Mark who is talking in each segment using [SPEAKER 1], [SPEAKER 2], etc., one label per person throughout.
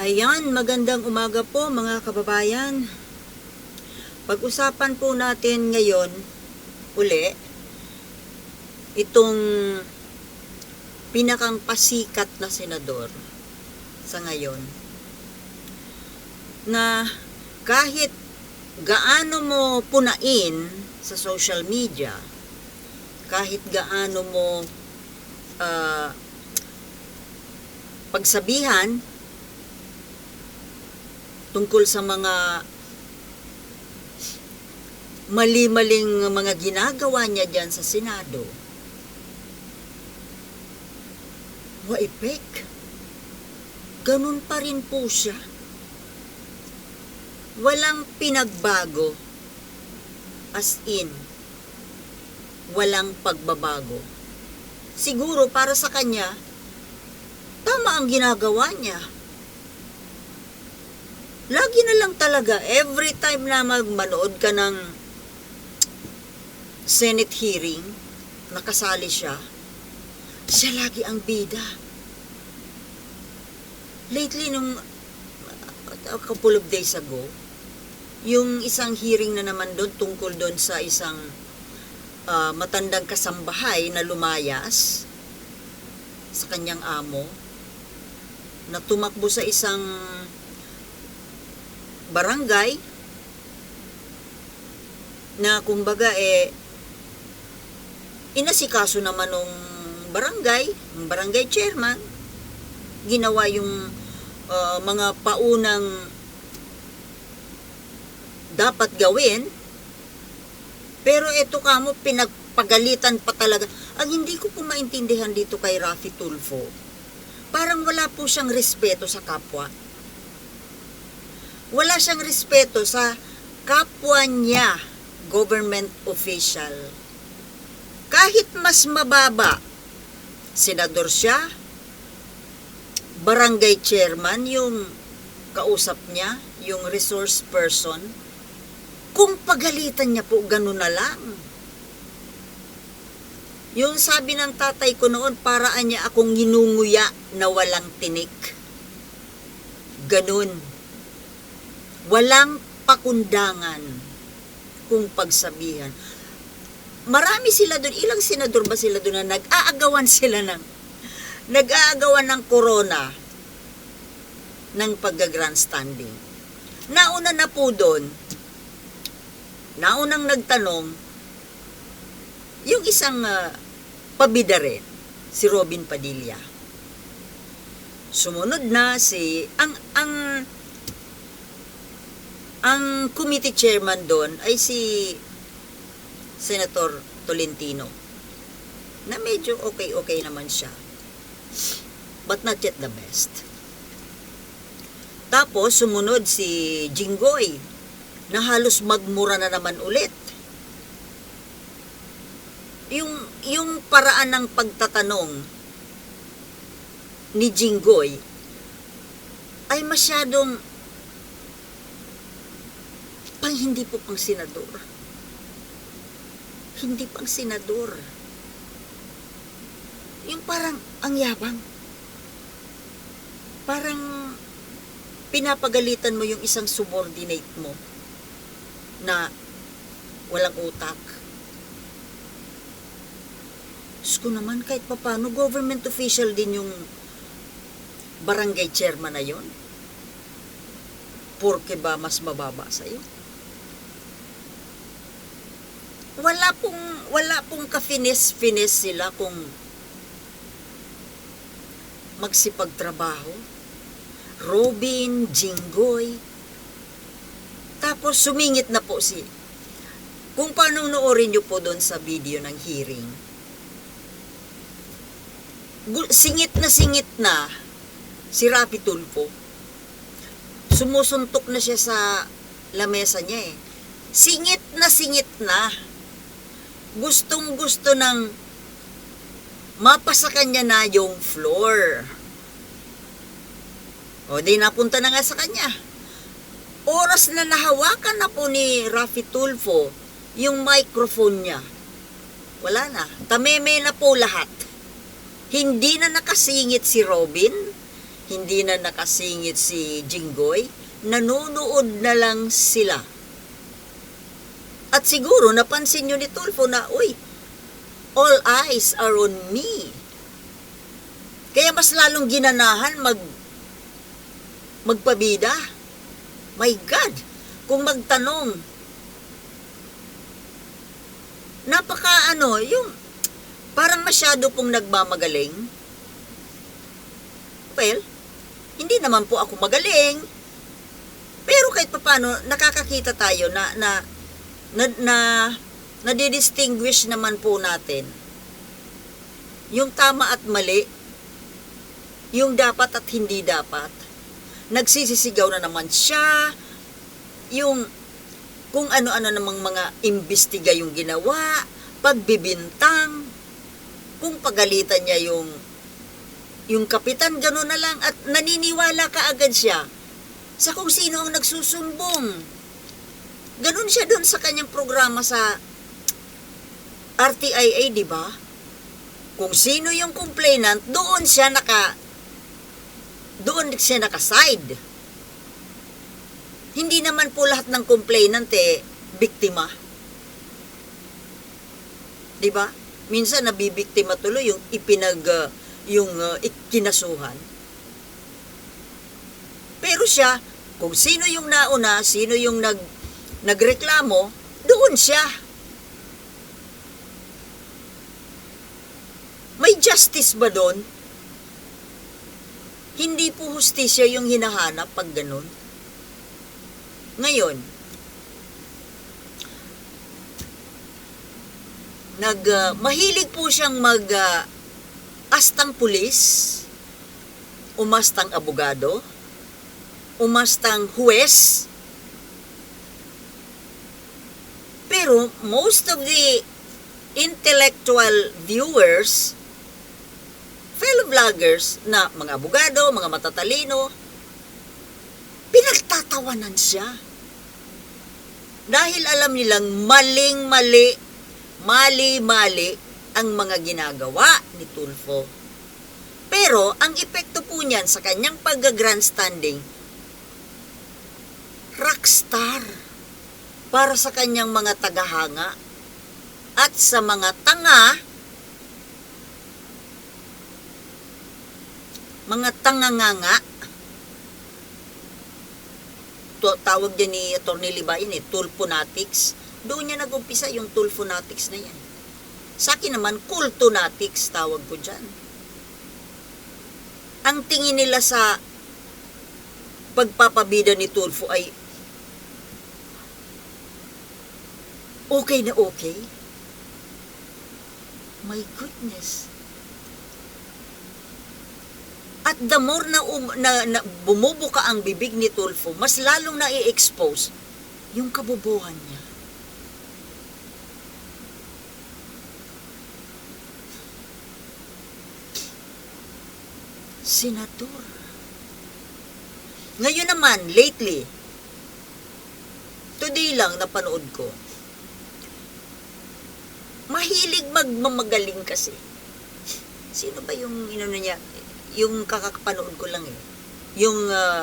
[SPEAKER 1] Ayan, magandang umaga po mga kababayan. Pag-usapan po natin ngayon uli itong pinakang pasikat na senador sa ngayon na kahit gaano mo punain sa social media, kahit gaano mo ah, pagsabihan tungkol sa mga mali-maling mga ginagawa niya dyan sa Senado. Waipek. Ganun pa rin po siya. Walang pinagbago. As in, walang pagbabago. Siguro para sa kanya, tama ang ginagawa niya lagi na lang talaga, every time na magmanood ka ng Senate hearing, nakasali siya, siya lagi ang bida. Lately, nung a couple of days ago, yung isang hearing na naman doon tungkol doon sa isang ah, matandang kasambahay na lumayas sa kanyang amo, na tumakbo sa isang barangay na kumbaga eh inasikaso naman nung barangay, ng barangay chairman, ginawa yung uh, mga paunang dapat gawin, pero ito kamo pinagpagalitan pa talaga. Ang hindi ko po maintindihan dito kay Rafi Tulfo, parang wala po siyang respeto sa kapwa wala siyang respeto sa kapwa niya, government official. Kahit mas mababa, senador siya, barangay chairman, yung kausap niya, yung resource person, kung pagalitan niya po, ganun na lang. Yung sabi ng tatay ko noon, paraan niya akong ginunguya na walang tinik. Ganun walang pakundangan kung pagsabihan. Marami sila doon, ilang senador ba sila doon na nag-aagawan sila ng nag-aagawan ng corona ng pagga-grandstanding. Nauna na po doon, naunang nagtanong, yung isang uh, pabida rin, si Robin Padilla. Sumunod na si, ang, ang, ang committee chairman doon ay si Senator Tolentino na medyo okay-okay naman siya. But not yet the best. Tapos sumunod si Jinggoy na halos magmura na naman ulit. Yung, yung paraan ng pagtatanong ni Jinggoy ay masyadong pang hindi po pang senador. Hindi pang senador. Yung parang ang yabang. Parang pinapagalitan mo yung isang subordinate mo na walang utak. Diyos ko naman, kahit papano, government official din yung barangay chairman na yon. Porke ba mas mababa sa'yo? Wala pong wala pong ka-finish-finish sila kung magsipagtrabaho. Robin, Jinggoy. Tapos sumingit na po si kung paano noorin nyo po doon sa video ng hearing. Singit na singit na si Rapi Tulfo. Sumusuntok na siya sa lamesa niya eh. Singit na singit na gustong gusto ng mapasa kanya na yung floor. O di napunta na nga sa kanya. Oras na nahawakan na po ni Rafi Tulfo yung microphone niya. Wala na. Tameme na po lahat. Hindi na nakasingit si Robin. hindi na nakasingit si Jinggoy, nanonood na lang sila. At siguro napansin nyo ni Tulfo na, uy, all eyes are on me. Kaya mas lalong ginanahan mag magpabida. My God, kung magtanong, napaka ano, yung parang masyado pong nagmamagaling. Well, hindi naman po ako magaling. Pero kahit paano, nakakakita tayo na, na, na, na, nadidistinguish naman po natin yung tama at mali, yung dapat at hindi dapat. Nagsisisigaw na naman siya, yung kung ano-ano namang mga imbestiga yung ginawa, pagbibintang, kung pagalitan niya yung yung kapitan, gano'n na lang, at naniniwala ka agad siya sa kung sino ang nagsusumbong. Ganun siya doon sa kanyang programa sa RTIA, di ba? Kung sino yung complainant, doon siya naka doon siya naka-side. Hindi naman po lahat ng complainant eh biktima. 'Di ba? Minsan nabibiktima tuloy yung ipinag uh, yung uh, ikinasuhan. Pero siya, kung sino yung nauna, sino yung nag nagreklamo, doon siya. May justice ba doon? Hindi po hustisya yung hinahanap pag ganun. Ngayon, nag uh, mahilig po siyang mag uh, astang pulis, umastang abogado, umastang huwes. Pero most of the intellectual viewers fellow vloggers na mga abogado, mga matatalino, pinagtatawanan siya. Dahil alam nilang maling-mali, mali-mali ang mga ginagawa ni Tulfo. Pero ang epekto po niyan sa kanyang pag-grandstanding, rockstar para sa kanyang mga tagahanga at sa mga tanga mga tanganganga tawag din ni Atty. Libayan eh, tulfonatics. Doon niya nag-umpisa yung tulfonatics na yan. Sa akin naman, cultonatics tawag ko dyan. Ang tingin nila sa pagpapabida ni Tulfo ay okay na okay. My goodness. At the more na, um, na, na bumubuka ang bibig ni Tulfo, mas lalong na i-expose yung kabobohan niya. Senador. Ngayon naman, lately, today lang napanood ko, mahilig magmamagaling kasi. Sino ba yung inano niya? yung kakapanood ko lang eh. Yung uh,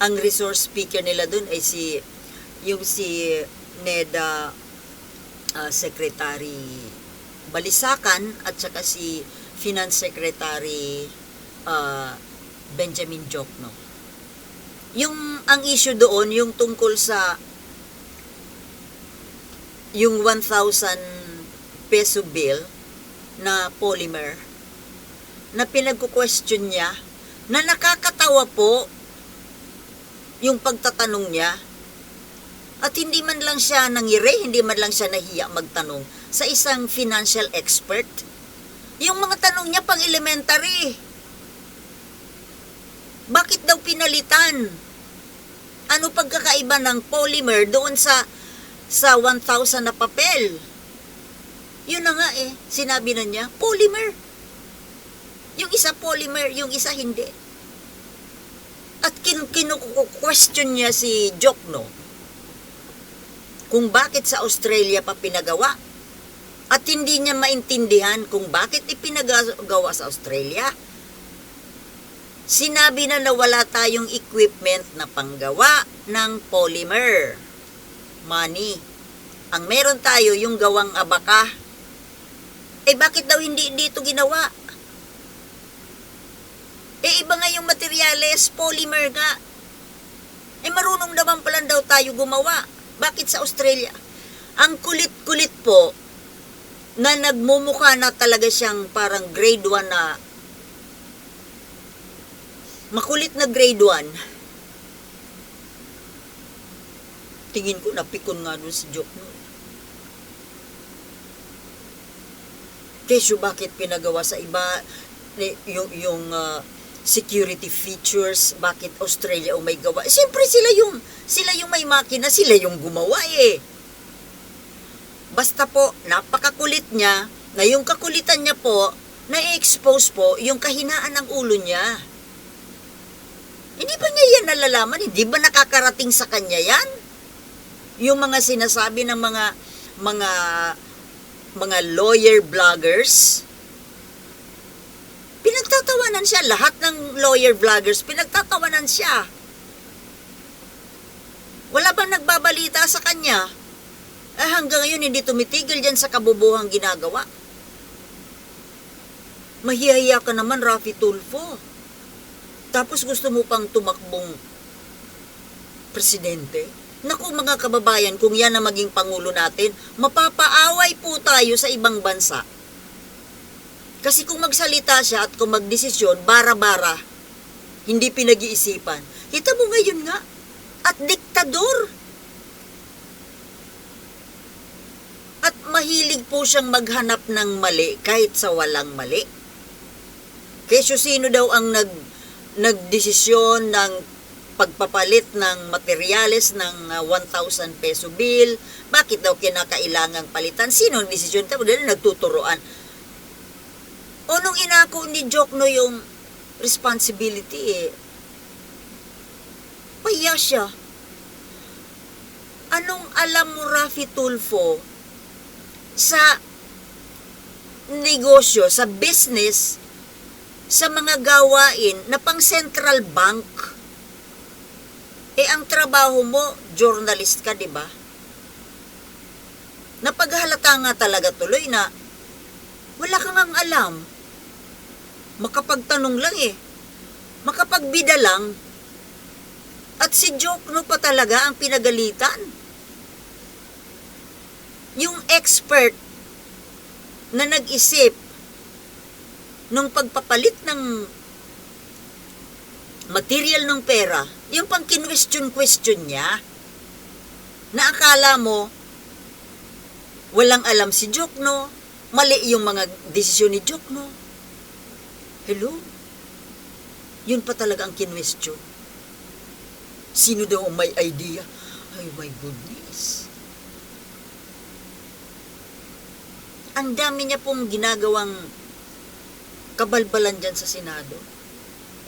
[SPEAKER 1] ang resource speaker nila doon ay si yung si NEDA uh, Secretary Balisakan at saka si Finance Secretary uh, Benjamin Jokno. Yung ang issue doon yung tungkol sa yung 1,000 peso bill na polymer na pinagko-question niya na nakakatawa po yung pagtatanong niya at hindi man lang siya nangire, hindi man lang siya nahiya magtanong sa isang financial expert. Yung mga tanong niya pang elementary. Bakit daw pinalitan? Ano pagkakaiba ng polymer doon sa sa 1,000 na papel? Yun na nga eh, sinabi na niya, polymer. Yung isa polymer, yung isa hindi. At kin question niya si Jokno kung bakit sa Australia pa pinagawa at hindi niya maintindihan kung bakit ipinagawa sa Australia. Sinabi na nawala tayong equipment na panggawa ng polymer. Money. Ang meron tayo yung gawang abaka. Eh bakit daw hindi dito ginawa? Eh iba nga yung materyales, polymer nga. Eh marunong naman pala daw tayo gumawa. Bakit sa Australia? Ang kulit-kulit po na nagmumukha na talaga siyang parang grade 1 na makulit na grade 1. Tingin ko napikon nga dun si Joke no. Kesyo bakit pinagawa sa iba yung yung ah, security features bakit Australia o may gawa? Eh, siyempre sila yung sila yung may makina sila yung gumawa eh. Basta po napakakulit niya na yung kakulitan niya po na-expose po yung kahinaan ng ulo niya. Hindi ba niya yan nalalaman? Hindi ba nakakarating sa kanya yan yung mga sinasabi ng mga mga mga lawyer bloggers pinagtatawanan siya. Lahat ng lawyer vloggers, pinagtatawanan siya. Wala bang nagbabalita sa kanya? Eh hanggang ngayon hindi tumitigil dyan sa kabubuhang ginagawa. Mahihiya ka naman, Rafi Tulfo. Tapos gusto mo pang tumakbong presidente? Naku mga kababayan, kung yan ang maging pangulo natin, mapapaaway po tayo sa ibang bansa. Kasi kung magsalita siya at kung magdesisyon, bara-bara, hindi pinag-iisipan. Kita mo ngayon nga, at diktador. At mahilig po siyang maghanap ng mali kahit sa walang mali. Kesyo sino daw ang nag nagdesisyon ng pagpapalit ng materyales ng ah, 1,000 peso bill? Bakit daw kinakailangang palitan? Sino ang desisyon? Tapos dahil nagtuturoan. O nung inako ni Jokno yung responsibility eh, pahiya siya. Anong alam mo, Rafi Tulfo, sa negosyo, sa business, sa mga gawain na pang central bank? Eh, ang trabaho mo, journalist ka, di ba? Napaghalata nga talaga tuloy na wala kang ang alam makapagtanong lang eh. Makapagbida lang. At si Jokno pa talaga ang pinagalitan. Yung expert na nag-isip nung pagpapalit ng material ng pera, yung pang question-question niya, na akala mo walang alam si Jokno, mali yung mga desisyon ni Jokno, Hello? Yun pa talaga ang kinwestiyon. Sino daw ang may idea? Ay, my goodness. Ang dami niya pong ginagawang kabalbalan dyan sa Senado.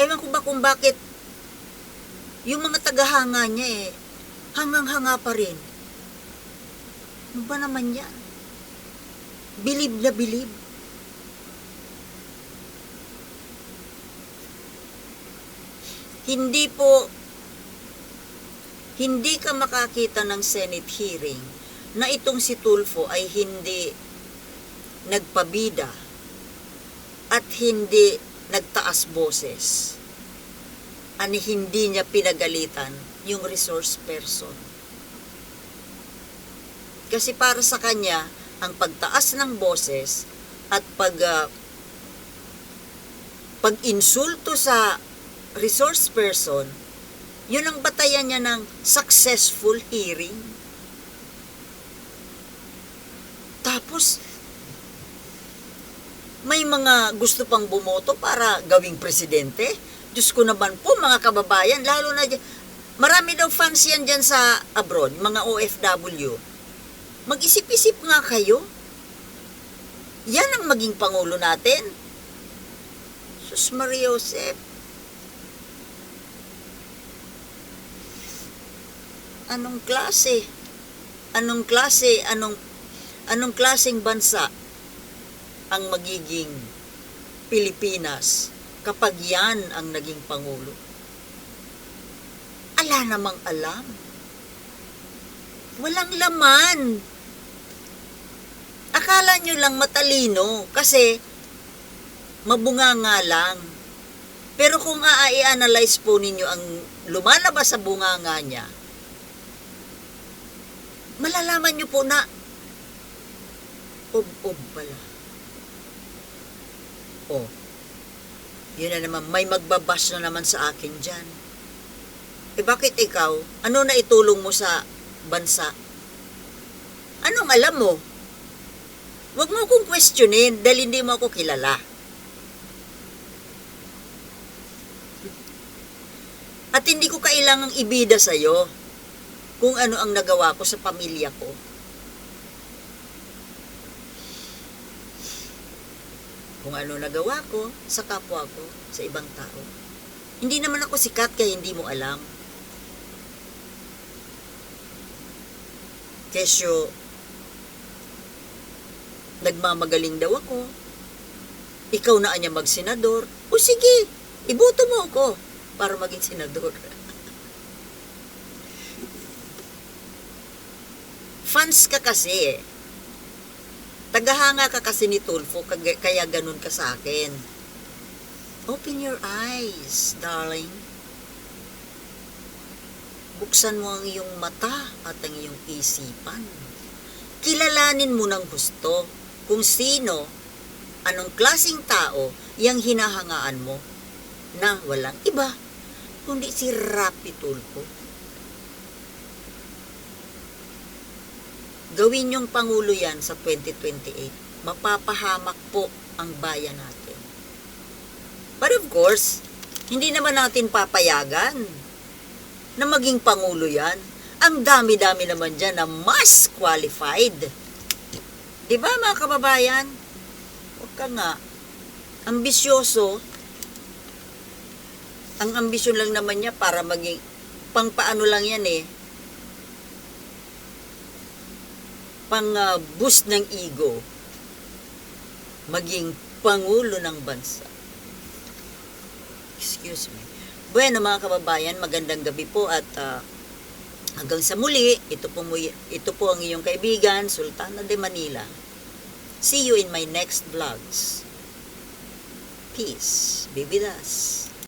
[SPEAKER 1] Ewan ko ba kung bakit yung mga tagahanga niya eh, hangang-hanga pa rin. Ano ba naman yan? Bilib na bilib. hindi po hindi ka makakita ng Senate hearing na itong si Tulfo ay hindi nagpabida at hindi nagtaas boses. Ani hindi niya pinagalitan yung resource person. Kasi para sa kanya, ang pagtaas ng boses at pag uh, pag-insulto sa resource person, yun ang batayan niya ng successful hearing. Tapos, may mga gusto pang bumoto para gawing presidente. Diyos ko naman po, mga kababayan, lalo na dyan, marami daw fans yan dyan sa abroad, mga OFW. Mag-isip-isip nga kayo. Yan ang maging pangulo natin. Sus Maria Josep, anong klase? Anong klase? Anong anong klaseng bansa ang magiging Pilipinas kapag yan ang naging Pangulo? Ala namang alam. Walang laman. Akala nyo lang matalino kasi mabunga nga lang. Pero kung a-analyze po ninyo ang lumalabas sa bunganga niya, malalaman nyo po na ob-ob pala. Yun na naman, may magbabash na naman sa akin dyan. Eh bakit ikaw, ano na itulong mo sa bansa? Anong alam mo? Huwag mo akong questionin dahil hindi mo ako kilala. At hindi ko kailangang ibida sa'yo kung ano ang nagawa ko sa pamilya ko. Kung ano nagawa ko sa kapwa ko, sa ibang tao. Hindi naman ako sikat kaya hindi mo alam. Kesyo, nagmamagaling daw ako. Ikaw na anya magsenador. O sige, iboto mo ako para maging senador. Fans ka kasi eh. Tagahanga ka kasi ni Tulfo, kaya ganun ka sa akin. Open your eyes, darling. Buksan mo ang iyong mata at ang iyong isipan. Kilalanin mo ng gusto kung sino, anong klasing tao yung hinahangaan mo na walang iba, kundi si Rapi Tulfo. Gawin yung Pangulo yan sa 2028. Mapapahamak po ang bayan natin. But of course, hindi naman natin papayagan na maging Pangulo yan. Ang dami-dami naman dyan na mas qualified. Di ba mga kababayan? Huwag ka nga. Ambisyoso. Ang ambisyon lang naman niya para maging pang paano lang yan eh. Pang ah, boost ng ego. Maging pangulo ng bansa. Excuse me. Bueno mga kababayan, magandang gabi po at ah, hanggang sa muli, ito po, ito po ang iyong kaibigan, Sultana de Manila. See you in my next vlogs. Peace. Us.